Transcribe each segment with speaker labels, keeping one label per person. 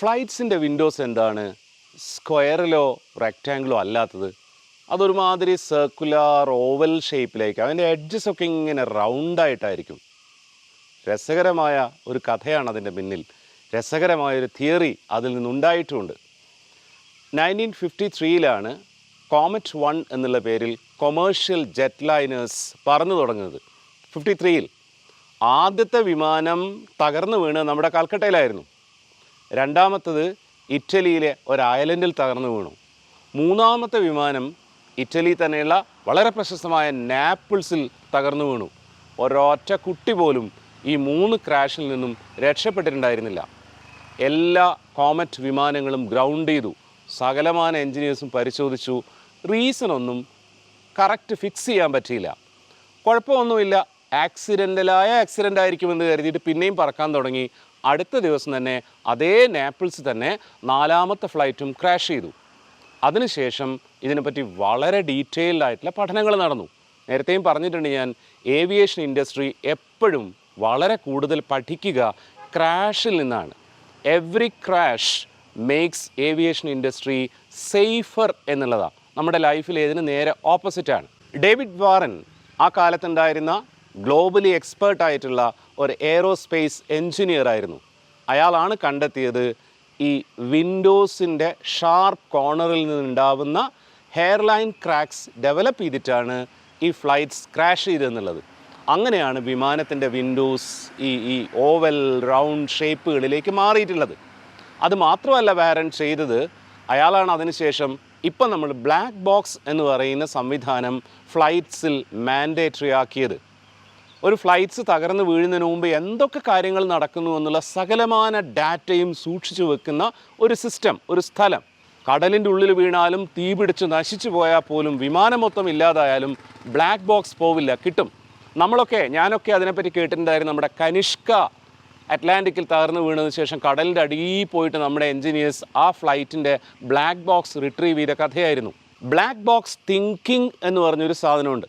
Speaker 1: ഫ്ലൈറ്റ്സിന്റെ Windows എന്താണ്? സ്ക്വയറിലോ റെക്റ്റാങ്കിളോ അല്ലാത്തത്? അതൊരുമാതിരി circular oval ഷേപ്പിലേക്ക് അതിന്റെ എഡ്ജസ് ഒക്കെ ഇങ്ങനെ റൗണ്ടായിട്ടായിരിക്കും. രസകരമായ ഒരു കഥയാണ് അതിന്റെ പിന്നിൽ. രസകരമായൊരു തിയറി അതിൽ നിന്നുണ്ടായിട്ടുമുണ്ട് നയന്റീൻ ഫിഫ്റ്റി ത്രീയിലാണ് കോമറ്റ് വൺ എന്നുള്ള പേരിൽ കൊമേഴ്ഷ്യൽ ജെറ്റ് ലൈനേഴ്സ് പറന്നു തുടങ്ങുന്നത്. ഫിഫ്റ്റി ത്രീയിൽ ആദ്യത്തെ വിമാനം തകർന്നു വീണ് നമ്മുടെ കൽക്കട്ടയിലായിരുന്നു. രണ്ടാമത്തത് ഇറ്റലിയിലെ ഒരു ഐലൻഡിൽ തകർന്നു വീണു. മൂന്നാമത്തെ വിമാനം ഇറ്റലി തന്നെയുള്ള വളരെ പ്രശസ്തമായ നാപ്പിൾസിൽ തകർന്നു വീണു. ഒരൊറ്റ കുട്ടി പോലും ഈ മൂന്ന് ക്രാഷിൽ നിന്നും രക്ഷപ്പെട്ടിട്ടുണ്ടായിരുന്നില്ല. എല്ലാ കോമറ്റ് വിമാനങ്ങളും ഗ്രൗണ്ട് ചെയ്തു. സകലമാന എൻജിനീയേഴ്സും പരിശോധിച്ചു. റീസൺ ഒന്നും കറക്റ്റ് ഫിക്സ് ചെയ്യാൻ പറ്റിയില്ല. കുഴപ്പമൊന്നുമില്ല. ആക്സിഡന്റലായ ആക്സിഡന്റ് ആയിരിക്കുമെന്ന് കരുതിയിട്ട് പിന്നെയും പറക്കാൻ തുടങ്ങി. അടുത്ത ദിവസം തന്നെ അതേ നാപ്പിൾസ് തന്നെ നാലാമത്തെ ഫ്ലൈറ്റും ക്രാഷ് ചെയ്തു. അതിനുശേഷം ഇതിനെപ്പറ്റി വളരെ ഡീറ്റെയിൽഡ് ആയിട്ടുള്ള പഠനങ്ങൾ നടന്നു. നേരത്തെയും പറഞ്ഞിട്ടുണ്ട് ഞാൻ ഏവിയേഷൻ ഇൻഡസ്ട്രി എപ്പോഴും വളരെ കൂടുതൽ പഠിക്കുക ക്രാഷിൽ നിന്നാണ്. Every crash makes aviation industry safer എന്നുള്ളതാണ് നമ്മുടെ ലൈഫിൽ ഇതിന് നേരെ ഓപ്പോസിറ്റാണ്. ഡേവിഡ് വാറൻ ആ കാലത്തുണ്ടായിരുന്ന ഗ്ലോബലി എക്സ്പേർട്ട് ആയിട്ടുള്ള ഒരു എയറോസ്പേസ് എഞ്ചിനീയർ ആയിരുന്നു. അയാളാണ് കണ്ടെത്തിയത് ഈ വിൻഡോസിന്റെ ഷാർപ്പ് കോർണറിൽ നിന്നുണ്ടാവുന്ന ഹെയർലൈൻ ക്രാക്സ് ഡെവലപ്പ് ചെയ്തിട്ടാണ് ഈ ഫ്ലൈറ്റ്സ് ക്രാഷ് ചെയ്തെന്നുള്ളത് അങ്ങനെയാണ് വിമാനത്തിന്റെ വിൻഡോസ് ഈ ഈ ഓവൽ റൗണ്ട് ഷേപ്പുകളിലേക്ക് മാറിയിട്ടുള്ളത്. അത് മാത്രമല്ല വാരൻ ചെയ്തത് അയാളാണ് അതിനുശേഷം ഇപ്പം നമ്മൾ ബ്ലാക്ക് ബോക്സ് എന്ന് പറയുന്ന സംവിധാനം ഫ്ലൈറ്റ്സിൽ മാൻഡേറ്ററി ആക്കിയത്. ഒരു ഫ്ലൈറ്റ്സ് തകർന്ന് വീഴുന്നതിന് മുമ്പ് എന്തൊക്കെ കാര്യങ്ങൾ നടക്കുന്നു എന്നുള്ള സകലമാന ഡാറ്റയും സൂക്ഷിച്ചു വെക്കുന്ന ഒരു സിസ്റ്റം ഒരു സ്ഥലം. കടലിന്റെ ഉള്ളിൽ വീണാലും തീ പിടിച്ച് നശിച്ചു പോയാൽ പോലും വിമാനം മൊത്തം ഇല്ലാതായാലും ബ്ലാക്ക് ബോക്സ് പോവില്ല കിട്ടും. നമ്മളൊക്കെ ഞാനൊക്കെ അതിനെപ്പറ്റി കേട്ടിട്ടുണ്ടായിരുന്നു നമ്മുടെ കനിഷ്ക അറ്റ്ലാന്റിക്കിൽ തകർന്നു വീണതിന് ശേഷം കടലിന്റെ അടിയിൽ പോയിട്ട് നമ്മുടെ എൻജിനീയേഴ്സ് ആ ഫ്ലൈറ്റിന്റെ ബ്ലാക്ക് ബോക്സ് റിട്രീവ് ചെയ്ത കഥയായിരുന്നു. ബ്ലാക്ക് ബോക്സ് തിങ്കിങ് എന്ന് പറഞ്ഞൊരു സാധനമുണ്ട്.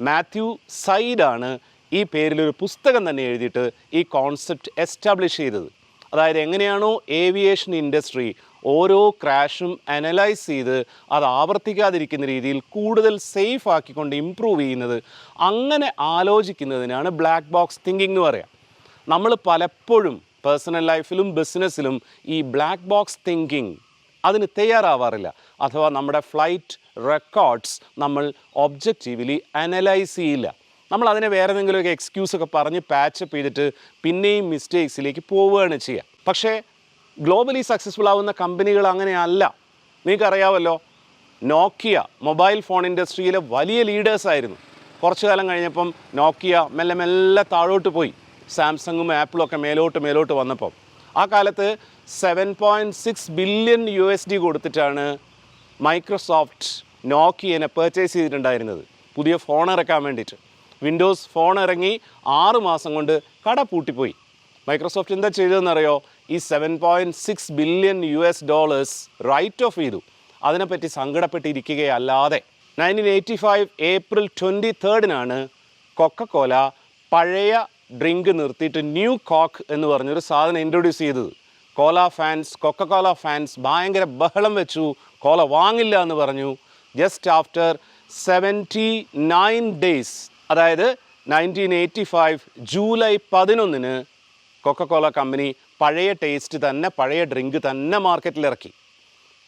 Speaker 1: മാത്യു സൈഡാണ് ഈ പേരിലൊരു പുസ്തകം തന്നെ എഴുതിയിട്ട് ഈ കോൺസെപ്റ്റ് എസ്റ്റാബ്ലിഷ് ചെയ്തത്. അതായത് എങ്ങനെയാണോ ഏവിയേഷൻ ഇൻഡസ്ട്രി ഓരോ ക്രാഷും അനലൈസ് ചെയ്ത് അത് ആവർത്തിക്കാതിരിക്കുന്ന രീതിയിൽ കൂടുതൽ സേഫ് ആക്കിക്കൊണ്ട് ഇമ്പ്രൂവ് ചെയ്യുന്നത്. അങ്ങനെ ആലോചിക്കുന്നതിനാണ് ബ്ലാക്ക് ബോക്സ് തിങ്കിങ് എന്ന് പറയാം. നമ്മൾ പലപ്പോഴും പേഴ്സണൽ ലൈഫിലും ബിസിനസ്സിലും ഈ ബ്ലാക്ക് ബോക്സ് തിങ്കിങ് അതിന് തയ്യാറാവാറില്ല. അഥവാ നമ്മുടെ ഫ്ലൈറ്റ് റെക്കോർഡ്സ് നമ്മൾ ഒബ്ജക്റ്റീവ്ലി അനലൈസ് ചെയ്യില്ല. നമ്മൾ അതിനെ വേറെ എന്തെങ്കിലുമൊക്കെ എക്സ്ക്യൂസ് ഒക്കെ പറഞ്ഞ് പാച്ചപ്പ് ചെയ്തിട്ട് പിന്നെയും മിസ്റ്റേക്സിലേക്ക് പോവുകയാണ് ചെയ്യുക. പക്ഷേ ഗ്ലോബലി സക്സസ്ഫുൾ ആവുന്ന കമ്പനികൾ അങ്ങനെയല്ല. നിങ്ങൾക്കറിയാമല്ലോ നോക്കിയ മൊബൈൽ ഫോൺ ഇൻഡസ്ട്രിയിലെ വലിയ ലീഡേഴ്സ് ആയിരുന്നു. കുറച്ചു കാലം കഴിഞ്ഞപ്പം നോക്കിയ മെല്ലെ മെല്ലെ താഴോട്ട് പോയി. സാംസങ്ങും ആപ്പിളും ഒക്കെ മേലോട്ട് മേലോട്ട് വന്നപ്പം. ആ കാലത്ത് seven point six billion U S D കൊടുത്തിട്ടാണ് മൈക്രോസോഫ്റ്റ് നോക്കിയനെ പർച്ചേസ് ചെയ്തിട്ടുണ്ടായിരുന്നത്. പുതിയ ഫോൺ ഇറക്കാൻ വേണ്ടിയിട്ട്. വിൻഡോസ് ഫോൺ ഇറങ്ങി ആറ് മാസം കൊണ്ട് കട പൂട്ടിപ്പോയി. മൈക്രോസോഫ്റ്റ് എന്താ ചെയ്തതെന്നറിയോ? ഈ seven point six billion U S dollars write off ചെയ്തു. അതിനെപ്പറ്റി സങ്കടപ്പെട്ടിരിക്കുകയല്ലാതെ. Nineteen eighty five April twenty തേർഡിനാണ് Coca Cola പഴയ ഡ്രിങ്ക് നിർത്തിയിട്ട് ന്യൂ കോക്ക് എന്ന് പറഞ്ഞൊരു സാധനം ഇൻട്രൊഡ്യൂസ് ചെയ്തത്. കോല ഫാൻസ് കൊക്കക്കോല ഫാൻസ് ഭയങ്കര ബഹളം വെച്ചു. കോല വാങ്ങില്ല എന്ന് പറഞ്ഞു. Just after seventy nine days അതായത് നയന്റീൻ എയ്റ്റി ഫൈവ് ജൂലൈ പതിനൊന്നിന് കൊക്കക്കോല കമ്പനി പഴയ ടേസ്റ്റ് തന്നെ പഴയ ഡ്രിങ്ക് തന്നെ മാർക്കറ്റിൽ ഇറക്കി.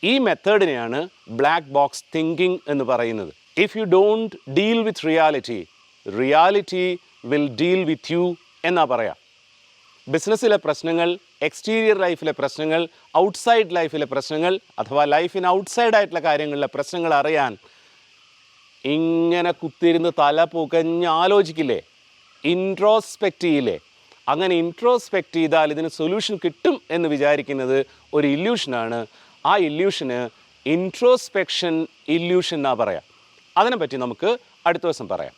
Speaker 1: ഈ മെത്തേഡിനെയാണ് ബ്ലാക്ക് ബോക്സ് തിങ്കിങ് എന്ന് പറയുന്നത്. If you don't deal with reality reality will deal with you എന്നാ പറയാം. ബിസിനസ്സിലെ പ്രശ്നങ്ങൾ എക്സ്റ്റീരിയർ ലൈഫിലെ പ്രശ്നങ്ങൾ ഔട്ട്സൈഡ് ലൈഫിലെ പ്രശ്നങ്ങൾ അഥവാ ലൈഫിന് ഔട്ട്സൈഡ് ആയിട്ടുള്ള കാര്യങ്ങളിലെ പ്രശ്നങ്ങൾ അറിയാൻ ഇങ്ങനെ കുത്തിരുന്ന് തല പുകഞ്ഞ് ആലോചിക്കില്ലേ? ഇൻട്രോസ്പെക്റ്റ് ചെയ്യില്ലേ? അങ്ങനെ ഇൻട്രോസ്പെക്റ്റ് ചെയ്താൽ ഇതിന് സൊല്യൂഷൻ കിട്ടും എന്ന് വിചാരിക്കുന്നത് ഒരു ഇല്യൂഷനാണ് ആ ഇല്യൂഷന് ഇൻട്രോസ്പെക്ഷൻ ഇല്യൂഷൻ എന്നാ പറയാം. അതിനെപ്പറ്റി നമുക്ക് അടുത്ത ദിവസം പറയാം.